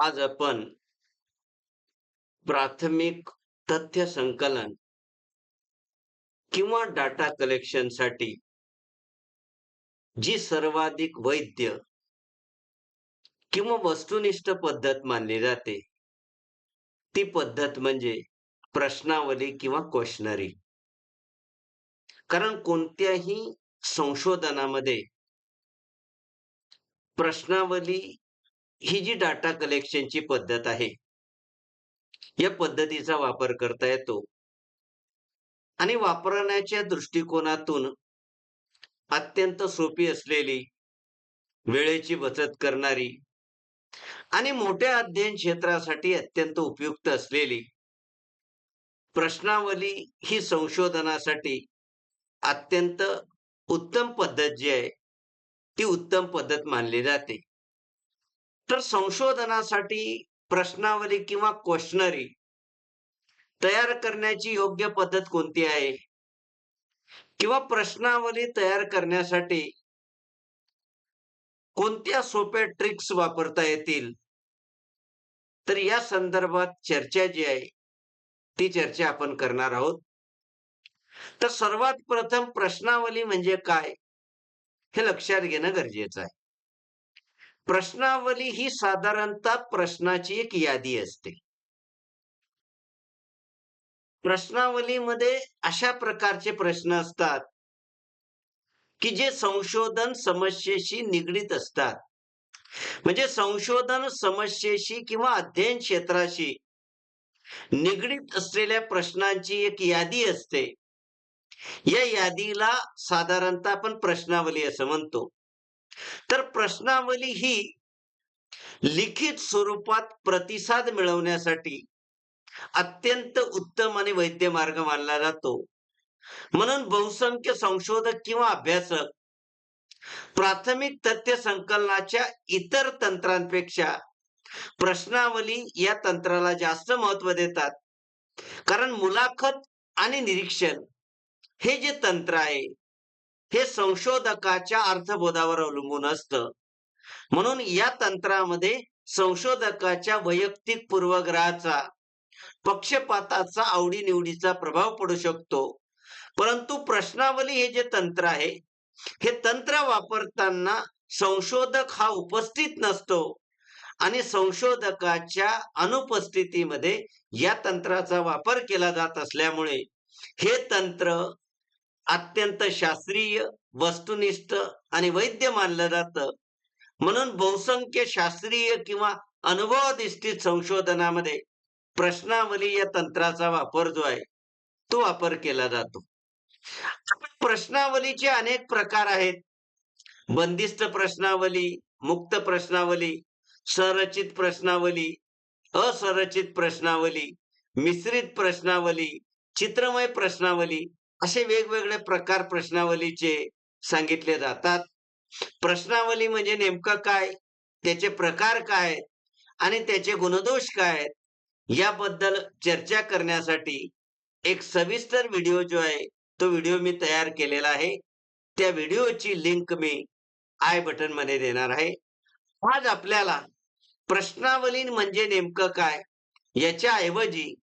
आज आपण प्राथमिक तथ्य संकलन किंवा डाटा कलेक्शनसाठी जी सर्वाधिक वैद्य किंवा वस्तुनिष्ठ पद्धत मानली जाते ती पद्धत म्हणजे प्रश्नावली किंवा क्वेश्चनरी कारण कोणत्याही संशोधनामध्ये प्रश्नावली ही जी डाटा कलेक्शनची पद्धत आहे या पद्धतीचा वापर करता येतो. आणि वापरण्याच्या दृष्टिकोनातून अत्यंत सोपी असलेली वेळेची बचत करणारी आणि मोठ्या अध्ययन क्षेत्रासाठी अत्यंत उपयुक्त असलेली प्रश्नावली ही संशोधनासाठी अत्यंत उत्तम पद्धत जी आहे ती उत्तम पद्धत मानली जाते. तर संशोधनासाठी प्रश्नावली किंवा क्वेश्चनरी तयार करण्याची योग्य पद्धत कोणती आहे? किंवा प्रश्नावली तयार करण्यासाठी कोणत्या सोप्या ट्रिक्स वापरता येतील? तर या संदर्भात चर्चा जी आहे ती चर्चा आपण करणार आहोत. तर सर्वात प्रथम प्रश्नावली म्हणजे काय? हे लक्षात घेणं गरजेचं आहे. प्रश्नावली ही साधारणतः प्रश्नाची एक यादी असते. प्रश्नावलीमध्ये अशा प्रकारचे प्रश्न असतात की जे संशोधन समस्येशी निगडीत असतात. म्हणजे संशोधन समस्येशी किंवा अध्ययन क्षेत्राशी निगडीत असलेल्या प्रश्नांची एक यादी असते. या यादीला साधारणतः आपण प्रश्नावली असं म्हणतो. तर प्रश्नावली ही लिखित स्वरूपात प्रतिसाद मिळवण्यासाठी अत्यंत उत्तम आणि वैद्य मार्ग मानला जातो. म्हणून बहुसंख्य संशोधक किंवा अभ्यासक प्राथमिक तथ्य संकलनाच्या इतर तंत्रांपेक्षा प्रश्नावली या तंत्राला जास्त महत्त्व देतात. कारण मुलाखत आणि निरीक्षण हे जे तंत्र आहे हे संशोधकाच्या अर्थबोधावर अवलंबून असतं. म्हणून या तंत्रामध्ये संशोधकाच्या वैयक्तिक पूर्वग्रहाचा पक्षपाताचा आवडीनिवडीचा प्रभाव पडू शकतो. परंतु प्रश्नावली हे जे तंत्र आहे हे तंत्र वापरताना संशोधक हा उपस्थित नसतो आणि संशोधकाच्या अनुपस्थितीमध्ये या तंत्राचा वापर केला जात असल्यामुळे हे तंत्र अत्यंत शास्त्रीय वस्तुनिष्ठ आणि वैद्य मानलं जातं. म्हणून बहुसंख्य शास्त्रीय किंवा अनुभवाधिष्ठित संशोधनामध्ये प्रश्नावली या तंत्राचा वापर जो आहे तो वापर केला जातो. प्रश्नावलीचे अनेक प्रकार आहेत. बंदिस्त प्रश्नावली मुक्त प्रश्नावली संरचित प्रश्नावली असंरचित प्रश्नावली मिश्रित प्रश्नावली चित्रमय प्रश्नावली असे वेगवेगळे प्रकार प्रश्नावलीचे सांगितले जातात. प्रश्नावली म्हणजे नेमकं काय? त्याचे प्रकार काय आणि त्याचे गुणदोष काय आहेत? याबद्दल चर्चा करण्यासाठी एक सविस्तर व्हिडिओ जो आहे तो व्हिडिओ मी तयार केलेला आहे. त्या व्हिडिओची लिंक मी आय बटनमध्ये देणार आहे. आज आपल्याला प्रश्नावली म्हणजे नेमकं काय? याच्या ऐवजी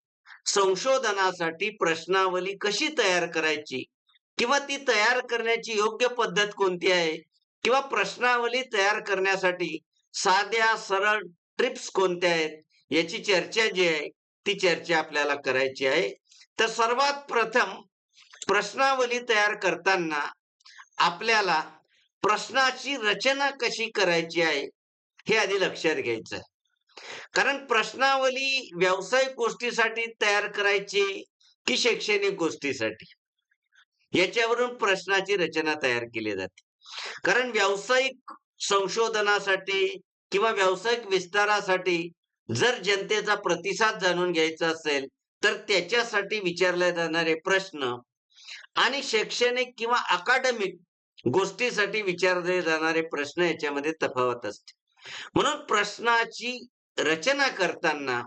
संशोधनासाठी प्रश्नावली कशी तयार करायची? किंवा ती तयार करण्याची योग्य पद्धत कोणती आहे? किंवा प्रश्नावली तयार करण्यासाठी साध्या सरळ ट्रिप्स कोणत्या आहेत? याची चर्चा जी आहे ती चर्चा आपल्याला करायची आहे. तर सर्वात प्रथम प्रश्नावली तयार करताना आपल्याला प्रश्नाची रचना कशी करायची आहे हे आधी लक्षात घ्यायचं कारण प्रश्नावली व्यावसायिक गोष्टीसाठी तयार करायची की शैक्षणिक गोष्टीसाठी? याच्यावरून प्रश्नाची रचना तयार केली जाते. कारण व्यावसायिक संशोधनासाठी किंवा व्यावसायिक विस्तारासाठी जर जनतेचा प्रतिसाद जाणून घ्यायचा असेल तर त्याच्यासाठी विचारले जाणारे प्रश्न आणि शैक्षणिक किंवा अकादमिक गोष्टीसाठी विचारले जाणारे प्रश्न याच्यामध्ये तफावत असते. म्हणून प्रश्नाची रचना करताना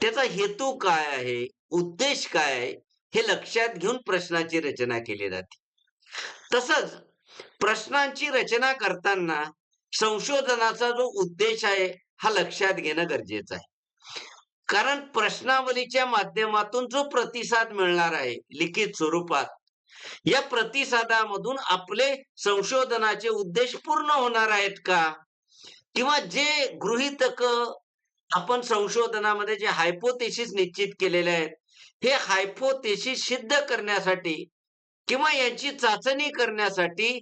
त्याचा हेतू काय आहे? उद्देश काय आहे? हे लक्षात घेऊन प्रश्नाची रचना केली जाते. तसंच प्रश्नांची रचना करताना संशोधनाचा जो उद्देश आहे हा लक्षात घेणं गरजेचं आहे. कारण प्रश्नावलीच्या माध्यमातून जो प्रतिसाद मिळणार आहे लिखित स्वरूपात या प्रतिसादामधून आपले संशोधनाचे उद्देश पूर्ण होणार आहेत का? किंवा जे गृहितक आपण संशोधनामध्ये जे हायपोथेसिस निश्चित केलेले आहेत हे हायपोथेसिस सिद्ध करण्यासाठी किंवा यांची चाचणी करण्यासाठी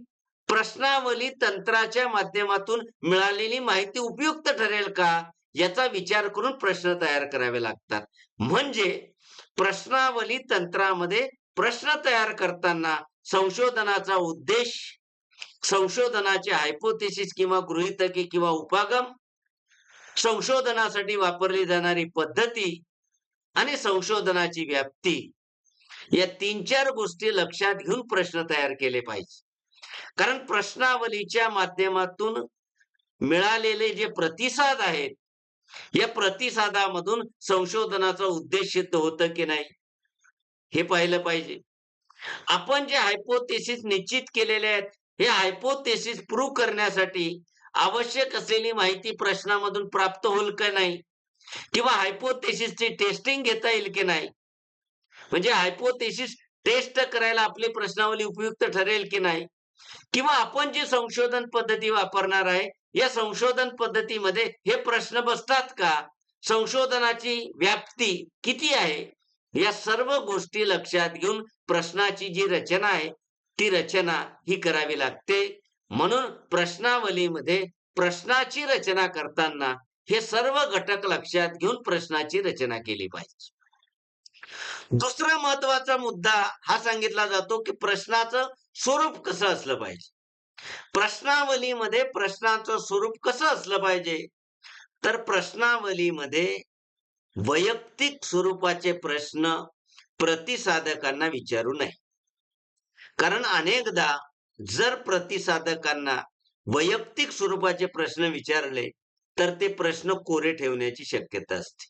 प्रश्नावली तंत्राच्या माध्यमातून मिळालेली माहिती उपयुक्त ठरेल का? याचा विचार करून प्रश्न तयार करावे लागतात. म्हणजे प्रश्नावली तंत्रामध्ये प्रश्न तयार करताना संशोधनाचा उद्देश संशोधनाचे हायपोथेसिस किंवा गृहितके किंवा उपागम संशोधनासाठी वापरली जाणारी पद्धती आणि संशोधनाची व्याप्ती या तीन चार गोष्टी लक्षात घेऊन प्रश्न तयार केले पाहिजे. कारण प्रश्नावलीच्या माध्यमातून मिळालेले जे प्रतिसाद आहेत या प्रतिसादामधून संशोधनाचा उद्देश सिद्ध होतं की नाही हे पाहिलं पाहिजे. आपण जे हायपोथेसिस निश्चित केलेले आहेत हे हायपोथेसिस प्रूव्ह करण्यासाठी आवश्यक असलेली माहिती प्रश्नामधून प्राप्त होईल का नाही? किंवा हायपोथेसिसची टेस्टिंग घेता येईल की नाही? म्हणजे हायपोथेसिस टेस्ट करायला आपली प्रश्नावली उपयुक्त ठरेल की नाही? किंवा आपण जी संशोधन पद्धती वापरणार आहे या संशोधन पद्धतीमध्ये हे प्रश्न बसतात का? संशोधनाची व्याप्ती किती आहे? या सर्व गोष्टी लक्षात घेऊन प्रश्नाची जी रचना आहे ती रचना ही करावी लागते. म्हणून प्रश्नावलीमध्ये प्रश्नाची रचना करताना हे सर्व घटक लक्षात घेऊन प्रश्नाची रचना केली पाहिजे. दुसरा महत्त्वाचा मुद्दा हा सांगितला जातो की प्रश्नाचं स्वरूप कसं असलं पाहिजे? प्रश्नावलीमध्ये प्रश्नाचं स्वरूप कसं असलं पाहिजे? तर प्रश्नावलीमध्ये वैयक्तिक स्वरूपाचे प्रश्न प्रतिसाधकांना विचारू नये. कारण अनेकदा जर प्रतिसादकांना वैयक्तिक स्वरूपाचे प्रश्न विचारले तर ते प्रश्न कोरे ठेवण्याची शक्यता असते.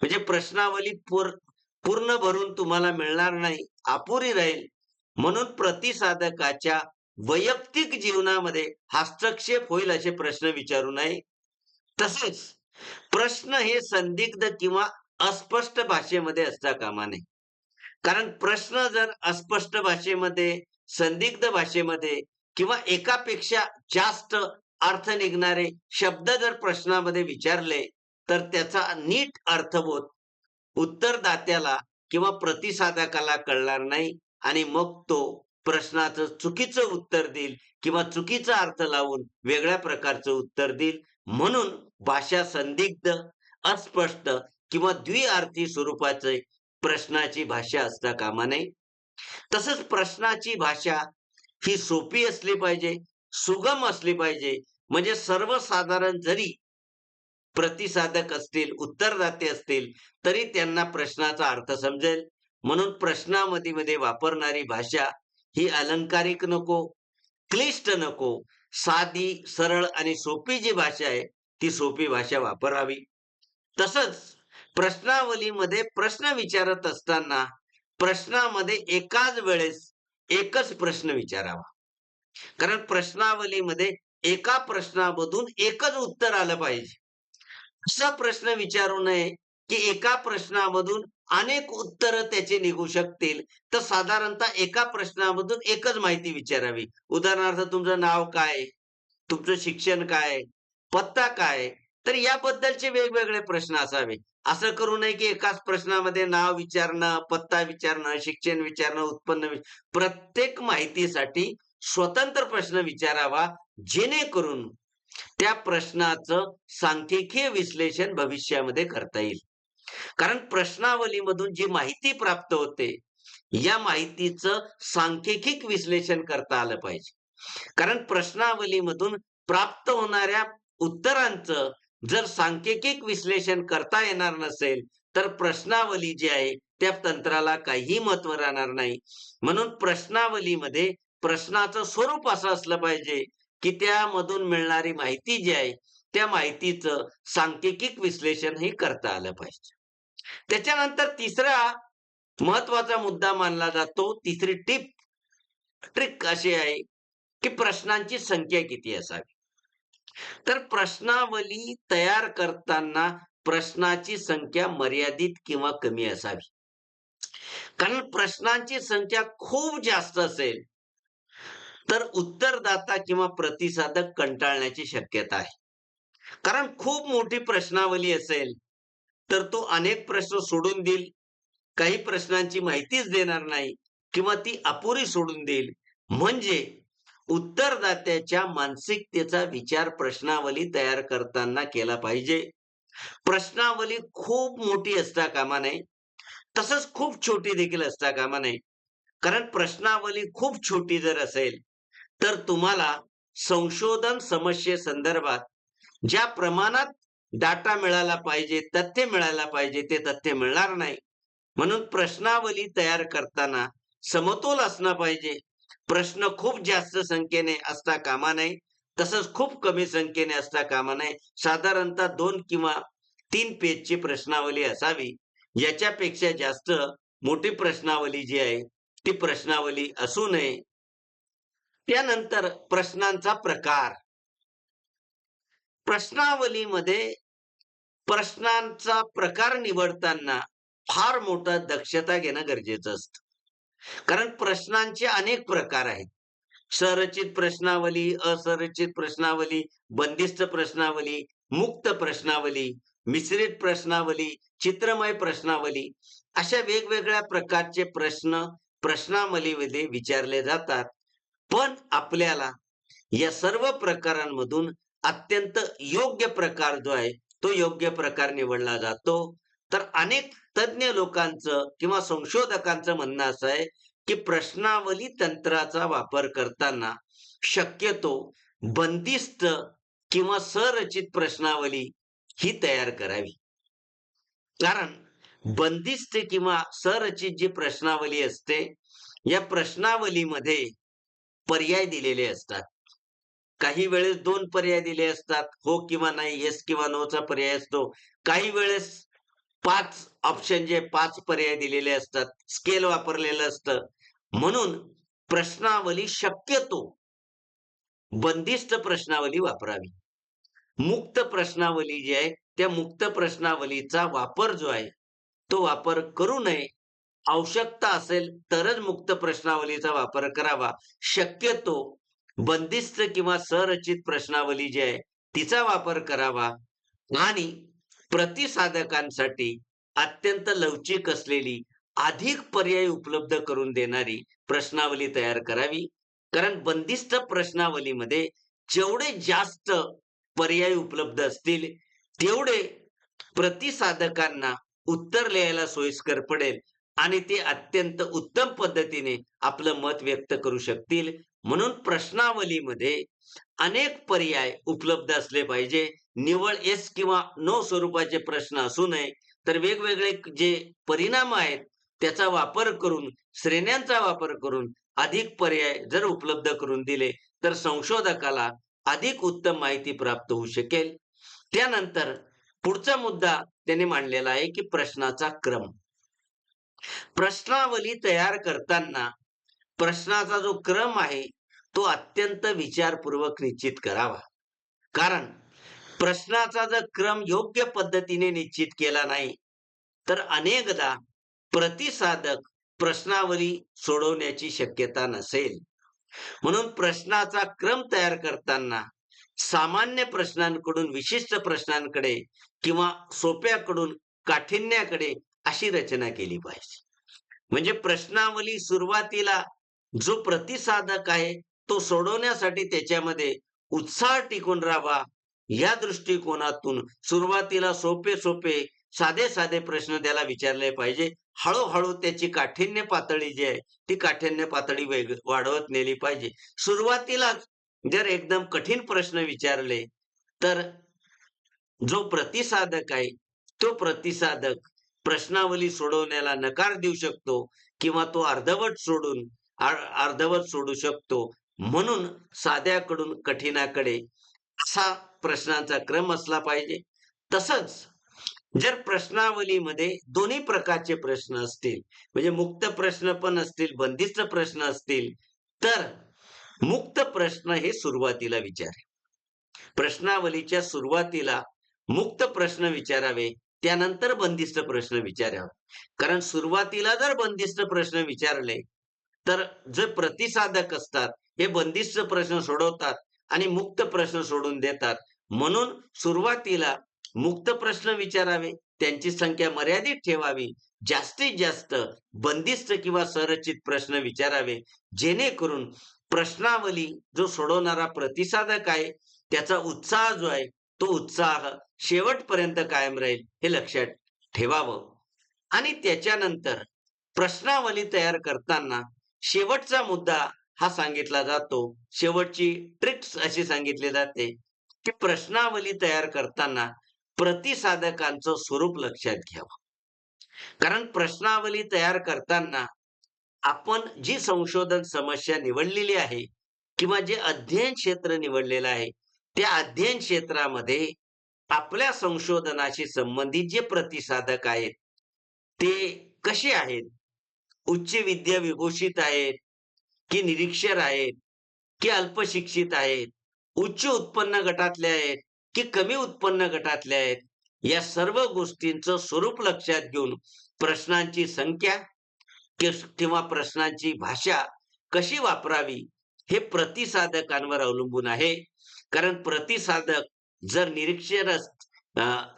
म्हणजे प्रश्नावली पूर्ण भरून तुम्हाला मिळणार नाही अपुरी राहील. म्हणून प्रतिसादकाच्या वैयक्तिक जीवनामध्ये हस्तक्षेप होईल असे प्रश्न विचारू नये. तसेच प्रश्न हे संदिग्ध किंवा अस्पष्ट भाषेमध्ये असता कामा नये. कारण प्रश्न जर अस्पष्ट भाषेमध्ये संदिग्ध भाषेमध्ये किंवा एकापेक्षा जास्त अर्थ निघणारे शब्द जर प्रश्नामध्ये विचारले तर त्याचा नीट अर्थबोध उत्तरदात्याला किंवा प्रतिसादकाला कळणार नाही आणि मग तो प्रश्नाचं चुकीचं उत्तर देईल किंवा चुकीचा अर्थ लावून वेगळ्या प्रकारचं उत्तर देईल. म्हणून भाषा संदिग्ध अस्पष्ट किंवा द्विअर्थी स्वरूपाचे प्रश्नाची भाषा असता कामा नये. तसंच प्रश्नाची भाषा ही सोपी असली पाहिजे सुगम असली पाहिजे. म्हणजे सर्वसाधारण जरी प्रतिसादक असतील उत्तरदाते असतील तरी त्यांना प्रश्नाचा अर्थ समजेल. म्हणून प्रश्नामध्ये मध्ये वापरणारी भाषा ही अलंकारिक नको क्लिष्ट नको साधी सरळ आणि सोपी जी भाषा आहे ती सोपी भाषा वापरावी. तसंच प्रश्नावलीमध्ये प्रश्न विचारत असताना प्रश्नामध्ये एकाच वेळेस एकच प्रश्न विचारावा. कारण प्रश्नावलीमध्ये एका प्रश्नामधून एकच उत्तर आलं पाहिजे. असा प्रश्न विचारू नये की एका प्रश्नामधून अनेक उत्तर त्याचे निघू शकतील. तर साधारणतः एका प्रश्नामधून एकच माहिती विचारावी. उदाहरणार्थ तुमचं नाव काय? तुमचं शिक्षण काय? पत्ता काय? तर याबद्दलचे वेगवेगळे प्रश्न असावे. असं करू नये की एकाच प्रश्नामध्ये नाव विचारणं पत्ता विचारणं शिक्षण विचारणं उत्पन्न प्रत्येक माहितीसाठी स्वतंत्र प्रश्न विचारावा जेणेकरून त्या प्रश्नाचं सांख्यिकीय विश्लेषण भविष्यामध्ये करता येईल. कारण प्रश्नावलीमधून जी माहिती प्राप्त होते या माहितीचं सांख्यिकीक विश्लेषण करता आलं पाहिजे. कारण प्रश्नावलीमधून प्राप्त होणाऱ्या उत्तरांचं जर सांख्यिकीक विश्लेषण करता येणार नसेल तर प्रश्नावली जी आहे त्या तंत्राला काही महत्त्व राहणार नाही. म्हणून प्रश्नावलीमध्ये प्रश्नाचं स्वरूप असं असलं पाहिजे की त्यामधून मिळणारी माहिती जी आहे त्या माहितीचं सांख्यिकीक विश्लेषण ही करता आलं पाहिजे. त्याच्यानंतर तिसरा महत्त्वाचा मुद्दा मानला जातो तिसरी टिप ट्रिक अशी आहे की प्रश्नांची संख्या किती असावी. तर प्रश्नावली तयार करताना प्रश्नाची संख्या मर्यादित किंवा कमी असावी. कारण प्रश्नांची संख्या खूप जास्त असेल तर उत्तरदाता किंवा प्रतिसादक कंटाळण्याची शक्यता आहे. कारण खूप मोठी प्रश्नावली असेल तर तो अनेक प्रश्न सोडून देईल. काही प्रश्नांची माहितीच देणार नाही किंवा ती अपुरी सोडून देईल. म्हणजे उत्तरदात्याच्या मानसिकतेचा विचार प्रश्नावली तयार करताना केला पाहिजे. प्रश्नावली खूप मोठी असता कामा नये. तसंच खूप छोटी देखील असता कामा नये. कारण प्रश्नावली खूप छोटी जर असेल तर तुम्हाला संशोधन समस्ये संदर्भात ज्या प्रमाणात डाटा मिळाला पाहिजे तथ्य मिळायला पाहिजे ते तथ्य मिळणार नाही. म्हणून प्रश्नावली तयार करताना समतोल असणं पाहिजे. प्रश्न खूप जास्त संख्येने असता कामा नये तसंच खूप कमी संख्येने असता कामा नये. साधारणतः दोन किंवा तीन पेजची प्रश्नावली असावी. याच्यापेक्षा जास्त मोठी प्रश्नावली जी आहे ती प्रश्नावली असू नये. त्यानंतर प्रश्नांचा प्रकार. प्रश्नावलीमध्ये प्रश्नांचा प्रकार निवडताना फार मोठा दक्षता घेणं गरजेचं असतं. कारण प्रश्नांचे अनेक प्रकार आहेत. संरचित प्रश्नावली असंरचित प्रश्नावली बंदिस्त प्रश्नावली मुक्त प्रश्नावली मिश्रित प्रश्नावली चित्रमय प्रश्नावली अशा वेगवेगळ्या प्रकारचे प्रश्न प्रश्नावलीमध्ये विचारले जातात. पण आपल्याला या सर्व प्रकारांमधून अत्यंत योग्य प्रकार जो आहे तो योग्य प्रकार निवडला जातो. तर अनेक तज्ञ लोकांचं किंवा संशोधकांचं म्हणणं असं आहे की प्रश्नावली तंत्राचा वापर करताना शक्यतो बंदिस्त किंवा सरचित प्रश्नावली ही तयार करावी. कारण बंदिस्त किंवा सरचित जी प्रश्नावली असते या प्रश्नावलीमध्ये पर्याय दिलेले असतात. काही वेळेस दोन पर्याय दिले असतात हो किंवा नाही येस किंवा नोचा पर्याय असतो. काही वेळेस पाच ऑप्शन जे पाच पर्याय दिलेले असतात स्केल वापरलेलं असतं. म्हणून प्रश्नावली शक्यतो बंदिस्त प्रश्नावली वापरावी. मुक्त प्रश्नावली जी आहे त्या मुक्त प्रश्नावलीचा वापर जो आहे तो वापर करू नये. आवश्यकता असेल तरच मुक्त प्रश्नावलीचा वापर करावा. शक्यतो बंदिस्त किंवा सरचित प्रश्नावली जी आहे तिचा वापर करावा. आणि प्रतिसाधकांसाठी अत्यंत लवचिक असलेली अधिक पर्याय उपलब्ध करून देणारी प्रश्नावली तयार करावी. कारण बंदिस्त प्रश्नावलीमध्ये जेवढे जास्त पर्याय उपलब्ध असतील तेवढे प्रतिसाधकांना उत्तर लिहायला सोयीस्कर पडेल आणि ते अत्यंत उत्तम पद्धतीने आपलं मत व्यक्त करू शकतील. म्हणून प्रश्नावलीमध्ये अनेक पर्याय उपलब्ध असले पाहिजे. निवळ एस किंवा नो स्वरूपाचे प्रश्न असू नये तर वेगवेगळे जे परिणाम आहेत त्याचा वापर करून श्रेण्यांचा वापर करून अधिक पर्याय जर उपलब्ध करून दिले तर संशोधकाला अधिक उत्तम माहिती प्राप्त होऊ शकेल. त्यानंतर पुढचा मुद्दा त्याने मांडलेला आहे की प्रश्नाचा क्रम. प्रश्नावली तयार करताना प्रश्नाचा जो क्रम आहे तो अत्यंत विचारपूर्वक निश्चित करावा. कारण प्रश्नाचा जर क्रम योग्य पद्धतीने निश्चित केला नाही तर अनेकदा प्रतिसाधक प्रश्नावली सोडवण्याची शक्यता नसेल. म्हणून प्रश्नाचा क्रम तयार करताना सामान्य प्रश्नांकडून विशिष्ट प्रश्नांकडे किंवा सोप्याकडून काठिण्याकडे अशी रचना केली पाहिजे. म्हणजे प्रश्नावली सुरुवातीला जो प्रतिसाधक आहे तो सोडवण्यासाठी त्याच्यामध्ये उत्साह टिकून राहावा या दृष्टिकोनातून सुरुवातीला सोपे सोपे साधे साधे प्रश्न त्याला विचारले पाहिजे. हळूहळू त्याची काठिण्य पातळी जी आहे ती काठिण्य पातळी वेग वाढवत नेली पाहिजे. सुरुवातीलाच जर एकदम कठीण प्रश्न विचारले तर जो प्रतिसादक आहे तो प्रतिसादक प्रश्नावली सोडवण्याला नकार देऊ शकतो किंवा तो अर्धवट सोडून अर्धवट सोडू शकतो. म्हणून साध्याकडून कठीणाकडे असा प्रश्नांचा क्रम असला पाहिजे. तसंच जर प्रश्नावलीमध्ये दोन्ही प्रकारचे प्रश्न असतील म्हणजे मुक्त प्रश्न पण असतील बंदिस्त प्रश्न असतील तर मुक्त प्रश्न हे सुरुवातीला विचारे. प्रश्नावलीच्या सुरुवातीला मुक्त प्रश्न विचारावे त्यानंतर बंदिस्त प्रश्न विचारावे. कारण सुरुवातीला जर बंदिस्त प्रश्न विचारले तर जे प्रतिसाधक असतात हे बंदिस्त प्रश्न सोडवतात आणि मुक्त प्रश्न सोडून देतात. म्हणून सुरुवातीला मुक्त प्रश्न विचारावे त्यांची संख्या मर्यादित ठेवावी जास्तीत जास्त बंदिस्त किंवा संरचित प्रश्न विचारावे जेणेकरून प्रश्नावली जो सोडवणारा प्रतिसादक आहे त्याचा उत्साह जो आहे तो उत्साह शेवटपर्यंत कायम राहील हे लक्षात ठेवावं. आणि त्याच्यानंतर प्रश्नावली तयार करताना शेवटचा मुद्दा हा सांगितला जातो. शेवटची ट्रिक्स अशी सांगितली जाते की प्रश्नावली तयार करताना प्रतिसाधकांचं स्वरूप लक्षात घ्यावं. कारण प्रश्नावली तयार करताना आपण जी संशोधन समस्या निवडलेली आहे किंवा जे अध्ययन क्षेत्र निवडलेलं आहे त्या अध्ययन क्षेत्रामध्ये आपल्या संशोधनाशी संबंधित जे प्रतिसाधक आहेत ते कसे आहेत? उच्च विद्या विभूषित आहेत की निरीक्षर आहेत की अल्पशिक्षित आहेत उच्च उत्पन्न गटातले आहेत की कमी उत्पन्न गटातले आहेत या सर्व गोष्टींचं स्वरूप लक्षात घेऊन प्रश्नांची संख्या किंवा प्रश्नांची भाषा कशी वापरावी हे प्रतिसादकांवर अवलंबून आहे. कारण प्रतिसादक जर निरीक्षर अस-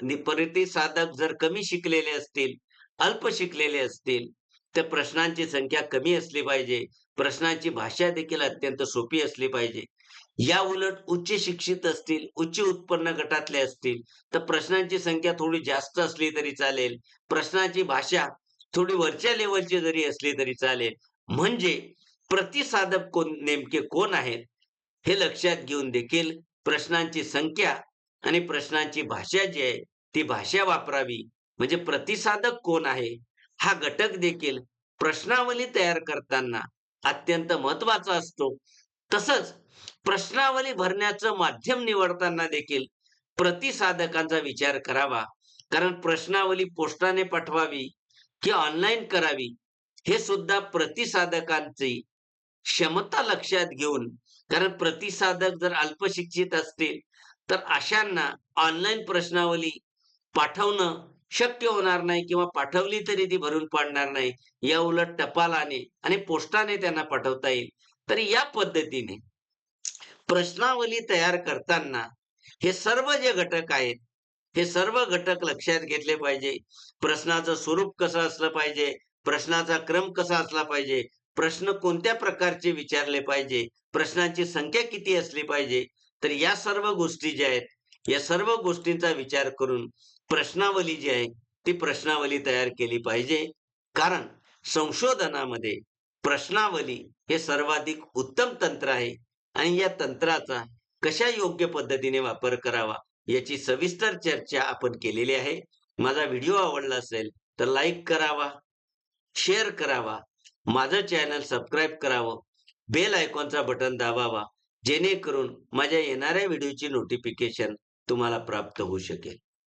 नि- जर कमी शिकलेले असतील अल्प शिकलेले असतील तर प्रश्नांची संख्या कमी असली पाहिजे. प्रश्नांची भाषा देखील अत्यंत सोपी असली पाहिजे. या उलट उच्च शिक्षित असतील उच्च उत्पन्न गटातले असतील तर प्रश्नांची संख्या थोडी जास्त असली तरी चालेल. प्रश्नाची भाषा थोडी वरच्या लेवलची जरी असली तरी चालेल. म्हणजे प्रतिसाधक कोण नेमके कोण आहेत हे लक्षात घेऊन देखील प्रश्नांची संख्या आणि प्रश्नांची भाषा जी आहे ती भाषा वापरावी. म्हणजे प्रतिसाधक कोण आहे हा घटक देखील प्रश्नावली तयार करताना अत्यंत महत्त्वाचा असतो. तसंच प्रश्नावली भरण्याचं माध्यम निवडताना देखील प्रतिसाधकांचा विचार करावा. कारण प्रश्नावली पोस्टाने पाठवावी की ऑनलाईन करावी हे सुद्धा प्रतिसाधकांची क्षमता लक्षात घेऊन. कारण प्रतिसाधक जर अल्पशिक्षित असतील तर अशांना ऑनलाईन प्रश्नावली पाठवणं शक्य होणार नाही किंवा पाठवली तरी ती भरून पाडणार नाही या उलट टपालाने आणि पोस्टाने त्यांना पाठवता येईल. तर या पद्धतीने प्रश्नावली तयार करताना हे सर्व जे घटक आहेत हे सर्व घटक लक्षात घेतले पाहिजे. प्रश्नाचं स्वरूप कसं असलं पाहिजे? प्रश्नाचा क्रम कसा असला पाहिजे? प्रश्न कोणत्या प्रकारचे विचारले पाहिजे? प्रश्नांची संख्या किती असली पाहिजे? तर या सर्व गोष्टी ज्या आहेत या सर्व गोष्टींचा विचार करून प्रश्नावली जी आहे ती प्रश्नावली तयार केली पाहिजे. कारण संशोधनामध्ये प्रश्नावली हे सर्वाधिक उत्तम तंत्र आहे आणि या तंत्राचा कशा योग्य पद्धतीने वापर करावा याची सविस्तर चर्चा आपण केलेली आहे. माझा व्हिडिओ आवडला असेल तर लाईक करावा शेअर करावा माझं चॅनल सबस्क्राईब करावं बेल आयकॉनचा बटन दाबावा जेणेकरून माझ्या येणाऱ्या व्हिडिओची नोटिफिकेशन तुम्हाला प्राप्त होऊ शकेल.